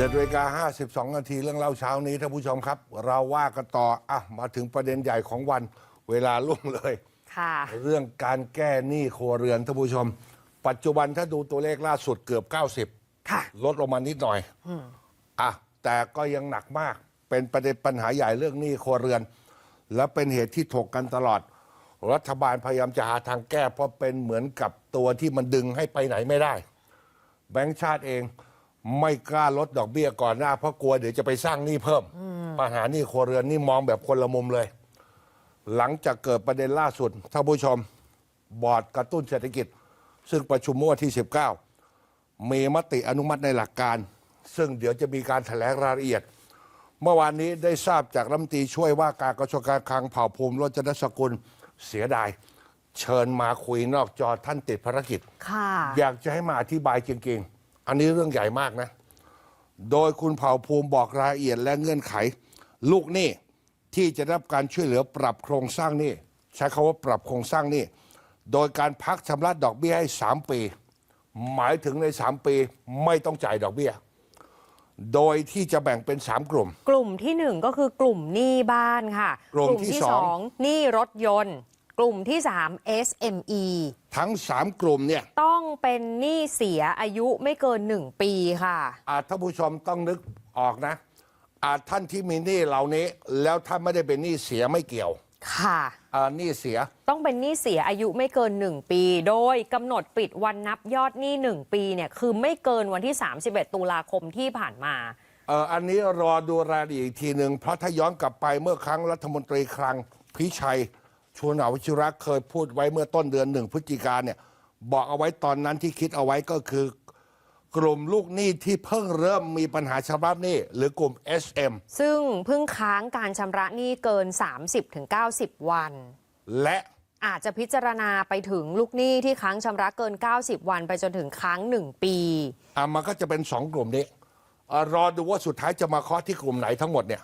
เจ็ดนาฬิกา52นาทีเรื่องเล่าเช้านี้ท่านผู้ชมครับ เราว่ากันต่ออะมาถึงประเด็นใหญ่ของวันเวลาล่วงเลย ค่ะ เรื่องการแก้หนี้ครัวเรือนท่านผู้ชม ปัจจุบันถ้าดูตัวเลขล่าสุดเกือบ90ค่ะลดลงมานิดหน่อยอะแต่ก็ยังหนักมาก เป็นประเด็นปัญหาใหญ่เรื่องหนี้ครัวเรือน และเป็นเหตุที่ถกกันตลอด รัฐบาลพยายามจะหาทางแก้เพราะเป็นเหมือนกับตัวที่มันดึงให้ไปไหนไม่ได้ แบงก์ชาติเอง ไม่กล้าลดดอกเบี้ยก่อนหน้าเพราะกลัวเดี๋ยวจะไปสร้างหนี้เพิ่ม ปัญหาหนี้ครัวเรือนนี่มองแบบคนละมุมเลย หลังจากเกิดประเด็นล่าสุดท่านผู้ชมบอร์ดกระตุ้นเศรษฐกิจ ซึ่งประชุมเมื่อวันที่ 19 มีมติอนุมัติในหลักการ ซึ่งเดี๋ยวจะมีการแถลงรายละเอียด เมื่อวานนี้ได้ทราบจากรัฐมนตรีช่วยว่าการกระทรวงการคลังเผ่าภูมิโรจนสกุลเสียดาย เชิญมาคุยนอกจอท่านติดภารกิจ ค่ะ อยากจะให้มาอธิบายจริง ๆ อันนี้เรื่องใหญ่มากนะ โดยคุณเผ่าภูมิบอกรายละเอียดและเงื่อนไข ลูกหนี้ที่จะได้รับการช่วยเหลือปรับโครงสร้างหนี้ใช้คาว่าปรับโครงสร้างหนี้โดยการพักชำระดอกเบี้ยให้ 3 ปี หมายถึงใน 3 ปีไม่ต้องจ่ายดอกเบี้ย โดยที่จะแบ่งเป็น 3 กลุ่ม กลุ่มที่หนึ่งก็คือกลุ่มหนี้บ้านค่ะ กลุ่มที่สองหนี้รถยนต์ กลุ่มที่สาม SME ทั้ง 3 กลุ่มเนี่ยต้องเป็นหนี้เสียอายุไม่เกิน 1 ปีค่ะอาท่านผู้ชมต้องนึกออกนะอาท่านที่มีหนี้เหล่านี้ แล้วท่านไม่ได้เป็นหนี้เสียไม่เกี่ยวค่ะอ่าหนี้เสียต้องเป็นหนี้เสียอายุไม่เกิน 1 ปี โดยกำหนดปิดวันนับยอดหนี้ 1 ปีเนี่ยคือไม่เกินวันที่ 31 ตุลาคมที่ผ่านมาเอออันนี้รอดูรายละเอียดอีกทีหนึ่งเพราะถ้าย้อนกลับไปเมื่อครั้งรัฐมนตรีคลังพิชัย ชวนอวิชิระเคยพูดไว้เมื่อต้นเดือนหนึ่งพฤศจิกาเนี่ยบอกเอาไว้ตอนนั้นที่คิดเอาไว้ก็คือกลุ่มลูกหนี้ที่เพิ่งเริ่มมีปัญหาชำระหนี้หรือกลุ่ม SM ซึ่งเพิ่งค้างการชำระหนี้เกิน 30-90 วัน และอาจจะพิจารณาไปถึงลูกหนี้ที่ค้างชำระเกิน 90 วันไปจนถึงค้าง 1 ปีอะมันก็จะเป็นสองกลุ่มนี้เอ่อรอดูว่าสุดท้ายจะมาเคาะที่กลุ่มไหนทั้งหมดเนี่ย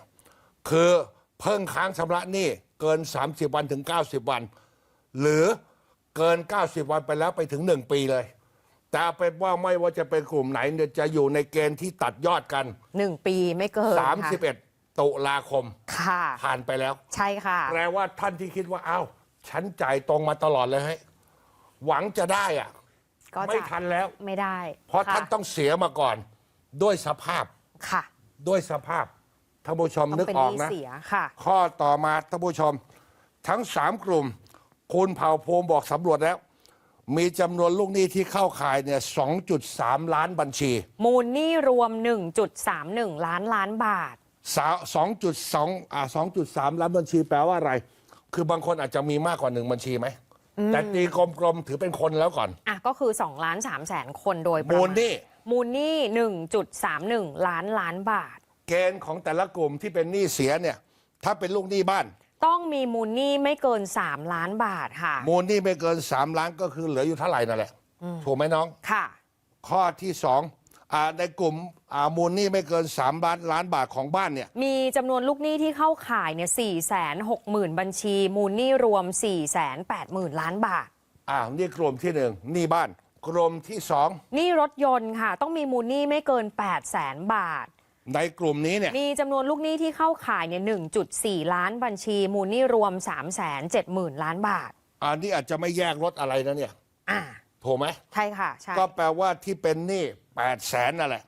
คือเพิ่งค้างชำระหนี้เกิน 30 วันถึง 90 วัน หรือเกิน 90 วันไปแล้วไปถึง 1 ปีเลย แต่เอาเป็นว่าไม่ว่าจะเป็นกลุ่มไหนเนี่ยจะอยู่ในเกณฑ์ที่ตัดยอดกัน 1 ปีไม่เกินค่ะ31ตุลาคมค่ะ ผ่านไปแล้ว ใช่ค่ะ แปลว่าท่านที่คิดว่าอ้าวฉันจ่ายตรงมาตลอดเลยให้ยหวังจะได้อะก็ไม่จะทันแล้ว ไม่ได้เพราะค่ท่านต้องเสียมาก่อน ด้วยสภาพค่ะ ด้วยสภาพ ท่านผู้ชมต้องนึกเป็นอหอกนี้นะเสียค่ะข้อต่อมาท่านผู้ชม ทั้งสามกลุ่ม คุณเผ่าภูมิบอกสำรวจแล้ว มีจำนวนลูกหนี้ที่เข้าข่ายเนี่ย 2.3 ล้านบัญชี มูลหนี้รวม 1.31 ล้านล้านบาท 2.2อ่า2.3 ล้านบัญชีแปลว่าอะไร คือบางคนอาจจะมีมากกว่าหนึ่งบัญชีไหม แต่ตีกลมๆถือเป็นคนแล้วก่อน อะก็คือ2ล้าน3แสนคนโดยประมูมาลณหนี้มูลหนี้1.31 ล้านล้านบาท เกณฑ์ของแต่ละกลุ่มที่เป็นหนี้เสียเนี่ยถ้าเป็นลูกหนี้บ้าน ต้องมีมูลหนี้ไม่เกิน 3 ล้านบาทค่ะ มูลหนี้ไม่เกิน 3 ล้านก็คือเหลืออยู่เท่าไหร่นั่นแหละ ถูกไหมน้อง ค่ะ ข้อที่สองอาในกลุ่มอ่ามูลหนี้ไม่เกิน3ล้านล้านบาทของบ้านเนี่ย มีจำนวนลูกหนี้ที่เข้าข่ายเนี่ย460,000บัญชี มูลหนี้รวม480,000ล้านบาท อ่านี่กลุ่มที่หนึ่งหนี้บ้าน กลุ่มที่สองหนี้รถยนต์ค่ะ ต้องมีมูลหนี้ไม่เกิน800,000บาท ในกลุ่มนี้เนี่ย มีจำนวนลูกหนี้ที่เข้าข่ายเนี่ย1.4 ล้านบัญชีมูลหนี้รวม 370,000 ล้านบาท อันนี้อาจจะไม่แยกรถอะไรนะเนี่ย อ่า ถูกไหม ใช่ค่ะ ใช่ ก็แปลว่าที่เป็นหนี้8แสนนั่นแหละ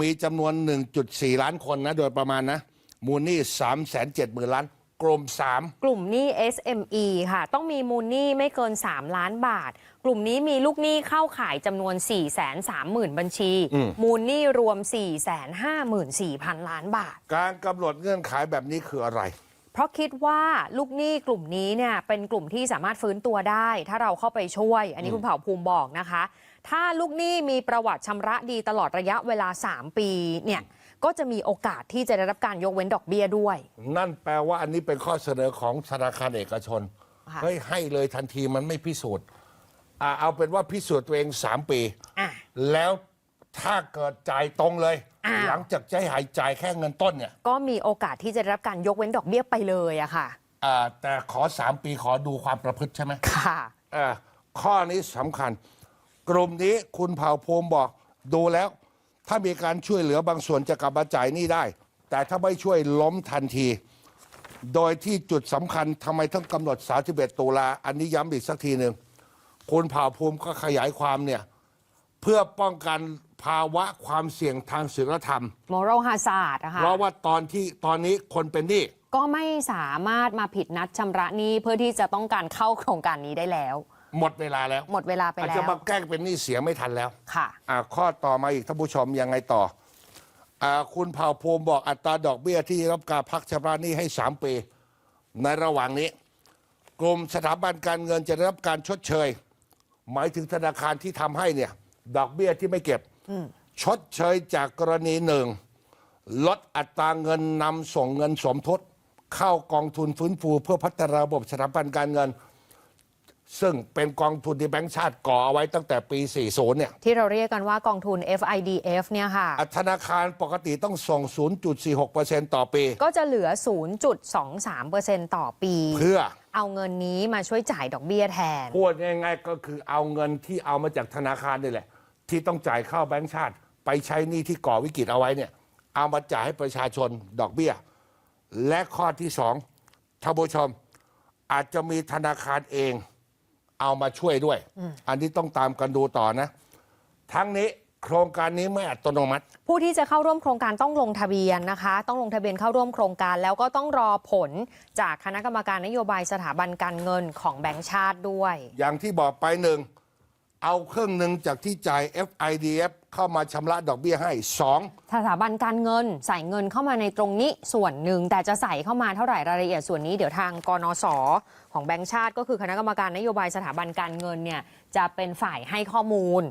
มีจำนวน 1.4 ล้านคนนะ โดยประมาณนะ มูลหนี้3 7 0 0 0 0 ล้าน กลุ่ม 3 กลุ่มหนี้ SME ค่ะ ต้องมีมูลหนี้ไม่เกิน 3 ล้านบาท กลุ่มนี้มีลูกหนี้เข้าข่ายจำนวน 430,000 บัญชีมูลหนี้รวม 454,000 ล้านบาท การกำหนดเงื่อนไขแบบนี้คืออะไร เพราะคิดว่าลูกหนี้กลุ่มนี้เนี่ยเป็นกลุ่มที่สามารถฟื้นตัวได้ ถ้าเราเข้าไปช่วย อันนี้คุณเผ่าภูมิบอกนะคะ ถ้าลูกหนี้มีประวัติชำระดีตลอดระยะเวลา 3 ปีเนี่ย ก็จะมีโอกาสที่จะได้รับการยกเว้นดอกเบี้ยด้วย นั่นแปลว่าอันนี้เป็นข้อเสนอของธนาคารเอกชนค่ะ เฮ้ยให้เลยทันทีมันไม่พิสูจน์อ่าเอาเป็นว่าพิสูจน์ตัวเอง 3 ปี อะ แล้วถ้าเกิดจ่ายตรงเลย อ้าว หลังจากใช้หายจ่ายแค่เงินต้นเนี่ยก็มีโอกาสที่จะได้รับการยกเว้นดอกเบี้ยไปเลยอะค่ะ อ่าแต่ขอ 3 ปีขอดูความประพฤติใช่ไหม ค่ะอ่าข้อนี้สำคัญ กลุ่มนี้คุณเผ่าภูมิบอกดูแล้ว ถ้ามีการช่วยเหลือบางส่วนจะกลับมาจ่ายหนี้ได้ แต่ถ้าไม่ช่วยล้มทันที โดยที่จุดสำคัญทำไมต้องกำหนด 31 ตุลาอันนี้ย้ำอีกสักทีหนึ่งคุณเผ่าภูมิก็ขยายความเนี่ย เพื่อป้องกันภาวะความเสี่ยงทางศีลธรรม moral hazard นะคะเพราะว่าตอนที่ตอนนี้คนเป็นหนี้ก็ไม่สามารถมาผิดนัดชำระหนี้เพื่อที่จะต้องการเข้าโครงการนี้ได้แล้ว หมดเวลาแล้วหมดเวลาไปอาจแล้จะวมาแกล้งเป็นหนี้เสียไม่ทันแล้วค่ะ อ่าข้อต่อมาอีกท่านผู้ชมยังไงต่ออาคุณเผ่าภูมิบอกอัตราดอกเบี้ยที่รับการพักชำระหนี้ให้ 3 ปี ในระหว่างนี้ กลุ่มสถาบันการเงินจะได้รับการชดเชย หมายถึงธนาคารที่ทำให้เนี่ย ดอกเบี้ยที่ไม่เก็บชดเชยจากกรณีหนึ่ง ลดอัตราเงินนำส่งเงินสมทบเข้ากองทุนฟื้นฟูเพื่อพัฒนาระบบสถาบันการเงิน ซึ่งเป็นกองทุนที่แบงก์ชาติก่อเอาไว้ตั้งแต่ปี 40 เนี่ยที่เราเรียกกันว่ากองทุน FIDF เนี่ยค่ะอะ ธนาคารปกติต้องส่ง 0.46%ต่อปี ก็จะเหลือ 0.23%ต่อปี เพื่อ เอาเงินนี้มาช่วยจ่ายดอกเบี้ยแทน พูดง่ายๆก็คือเอาเงินที่เอามาจากธนาคารนี่แหละ ที่ต้องจ่ายเข้าแบงก์ชาติ ไปใช้หนี้ที่ก่อวิกฤตเอาไว้เนี่ย เอามาจ่ายให้ประชาชนดอกเบี้ย และข้อที่สองท่านผู้ชมอาจจะมีธนาคารเอง เอามาช่วยด้วย อันนี้ต้องตามกันดูต่อนะ ทั้งนี้โครงการนี้ไม่อัตโนมัติ ผู้ที่จะเข้าร่วมโครงการต้องลงทะเบียนนะคะ ต้องลงทะเบียนเข้าร่วมโครงการ แล้วก็ต้องรอผลจากคณะกรรมการนโยบายสถาบันการเงินของแบงก์ชาติด้วย อย่างที่บอกไปหนึ่ง เอาเครื่องหนึ่งจากที่จ่าย FIDF เข้ามาชำระดอกเบี้ยให้สองสถาบันการเงินใส่เงินเข้ามาในตรงนี้ส่วนหนึ่ง แต่จะใส่เข้ามาเท่าไหร่รายละเอียดส่วนนี้เดี๋ยวทางกนสของแบงก์ชาติ ก็คือคณะกรรมการนโยบายสถาบันการเงินเนี่ยจะเป็นฝ่ายให้ข้อมูล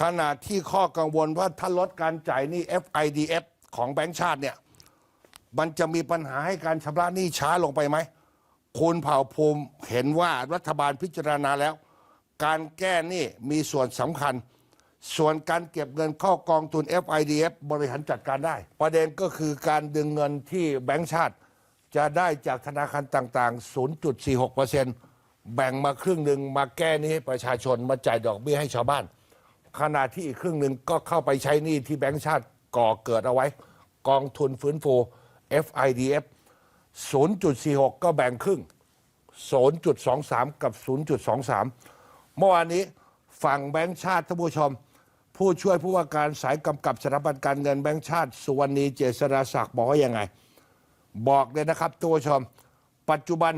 ขณะที่ข้อกังวลว่าถ้าลดการจ่ายหนี้ FIDF ของแบงก์ชาติเนี่ยมันจะมีปัญหาให้การชำระหนี้ช้าลงไปไหมคุณเผ่าภูมิเห็นว่ารัฐบาลพิจารณาแล้ว การแก้หนี้มีส่วนสำคัญ ส่วนการเก็บเงินเข้ากองทุน FIDF บริหารจัดการได้ ประเด็นก็คือการดึงเงินที่แบงก์ชาติ จะได้จากธนาคารต่าง ๆ 0.46%แบ่งมาครึ่งหนึ่งมาแก้หนี้ให้ประชาชนมาจ่ายดอกเบี้ยให้ชาวบ้าน ขณะที่อีกครึ่งหนึ่งก็เข้าไปใช้หนี้ที่แบงก์ชาติก่อเกิดเอาไว้ กองทุนฟื้นฟู FIDF 0.46 ก็แบ่งครึ่ง 0.23 กับ 0.23 เมื่อวานนี้ฝั่งแบงก์ชาติท่านผู้ชม ผู้ช่วยผู้ว่าการสายกำกับสถาบันการเงินแบงก์ชาติ สุวรรณีเจษฎาศักดิ์บอกว่ายังไง บอกเลยนะครับท่านผู้ชม ปัจจุบัน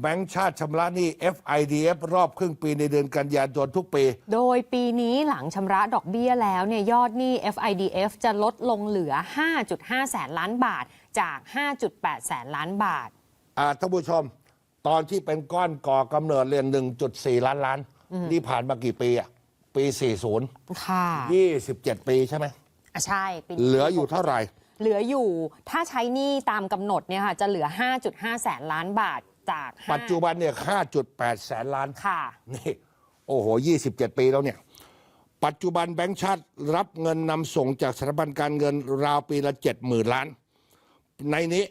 แบงก์ชาติชำระหนี้ FIDF รอบครึ่งปีในเดือนกันยายนทุกปี โดยปีนี้หลังชำระดอกเบี้ยแล้วเนี่ยยอดหนี้ FIDF จะลดลงเหลือ 5.5 แสนล้านบาทจาก 5.8 แสนล้านบาท อ่าท่านผู้ชม ตอนที่เป็นก้อนก่อกำเนิดเรียน 1.4 ล้านล้าน นี่ผ่านมากี่ปีอะปี 40 ค่ะ27 ปีใช่ไหมอะใช่ปีนี้เหลืออยู่เท่าไหร่ เหลืออยู่ถ้าใช้หนี้ตามกำหนดเนี่ยค่ะจะเหลือ 5.5 แสนล้านบาทจาก5ปัจจุบันเนี่ย5.8 แสนล้าน ค่ะ นี่โอ้โห 27 ปีแล้วเนี่ย ปัจจุบันแบงก์ชาติรับเงินนำส่งจากสถาบันการเงินราวปีละ 70,000 ล้าน ในนี้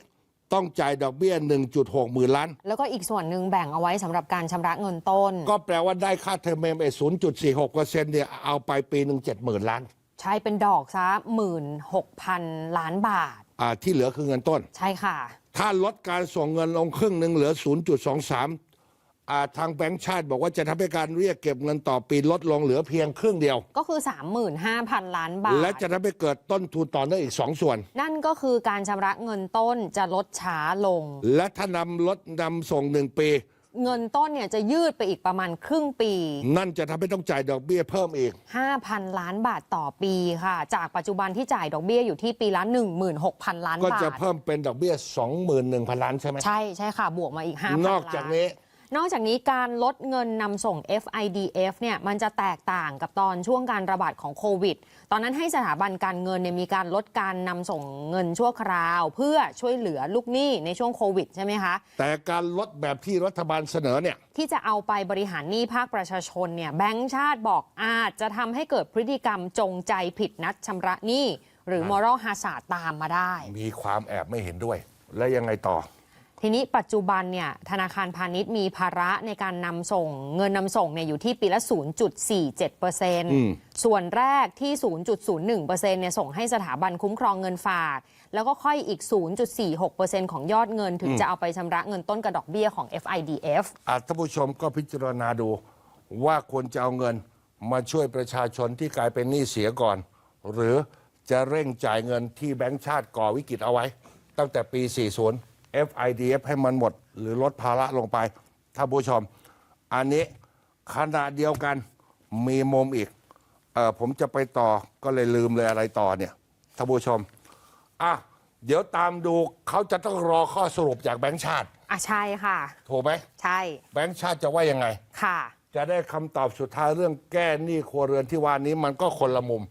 ต้องจ่ายดอกเบี้ย 1.6 หมื่นล้าน แล้วก็อีกส่วนหนึ่งแบ่งเอาไว้สำหรับการชำระเงินต้น ก็แปลว่าได้ค่าเทอมเมมไอ้0.46เปอร์เซ็นต์เนี่ยเอาไปปีหนึ่ง70,000ล้าน ใช้เป็นดอกซะหมื่นหกพันล้านบาท อ่าที่เหลือคือเงินต้น ใช่ค่ะ ถ้าลดการส่งเงินลงครึ่งหนึ่งเหลือ 0.23 อ่าทางแบงก์ชาติบอกว่าจะทำให้การเรียกเก็บเงินต่อปีลดลงเหลือเพียงครึ่งเดียว ก็คือ 35,000 ล้านบาท และจะทำให้เกิดต้นทุนต่อเนื่องอีก 2 ส่วน นั่นก็คือการชำระเงินต้นจะลดช้าลง และถ้านำลดนำส่งหนึ่งปี เงินต้นเนี่ยจะยืดไปอีกประมาณครึ่งปี นั่นจะทำให้ต้องจ่ายดอกเบี้ยเพิ่มอีก 5,000 ล้านบาทต่อปีค่ะ จากปัจจุบันที่จ่ายดอกเบี้ยอยู่ที่ปีละ16,000 ล้านก็บาจะทเพิ่มเป็นดอกเบี้ย 21,000 ล้านใช่ไหมใช่ใช่ค่ะ บวกมาอีก5,000นอกจากนี้ นอกจากนี้การลดเงินนำส่ง FIDF เนี่ยมันจะแตกต่างกับตอนช่วงการระบาดของโควิด ตอนนั้นให้สถาบันการเงินเนี่ยมีการลดการนำส่งเงินชั่วคราว เพื่อช่วยเหลือลูกหนี้ในช่วงโควิดใช่ไหมคะ แต่การลดแบบที่รัฐบาลเสนอเนี่ยที่จะเอาไปบริหารหนี้ภาคประชาชนเนี่ยแบงก์ชาติบอกอาจจะทำให้เกิดพฤติกรรมจงใจผิดนัดชำระหนี้หรือ moral hazard ตามมาได้ มีความแอบไม่เห็นด้วย และยังไงต่อ ทีนี้ปัจจุบันเนี่ยธนาคารพาณิชย์มีภาระในการนำส่ง เงินนำส่งเนี่ยอยู่ที่ปีละ 0.47%ส่วนแรกที่ 0.01%เนี่ยส่งให้สถาบันคุ้มครองเงินฝาก แล้วก็ค่อยอีก 0.46%ของยอดเงิน ถึงจะเอาไปชำระเงินต้นกับดอกเบี้ยของ FIDF อะท่านผู้ชมก็พิจารณาดูว่าควรจะเอาเงินมาช่วยประชาชนที่กลายเป็นหนี้เสียก่อน หรือจะเร่งจ่ายเงินที่แบงก์ชาติก่อวิกฤตเอาไว้ ตั้งแต่ปี 40 FIDF ให้มันหมด หรือลดภาระลงไปท่านผู้ชม อันนี้ขณะเดียวกันมีมุมอีกเออผมจะไปต่อก็เลยลืมเลยอะไรต่อเนี่ยท่านผู้ชมอะเดี๋ยวตามดูเขาจะต้องรอข้อสรุปจากแบงก์ชาติ อะใช่ค่ะ ถูกไหมใช่แบงก์ชาติจะว่ายังไง ค่ะ จะได้คำตอบสุดท้ายเรื่องแก้หนี้ครัวเรือนที่ว่านี้มันก็คนละมุม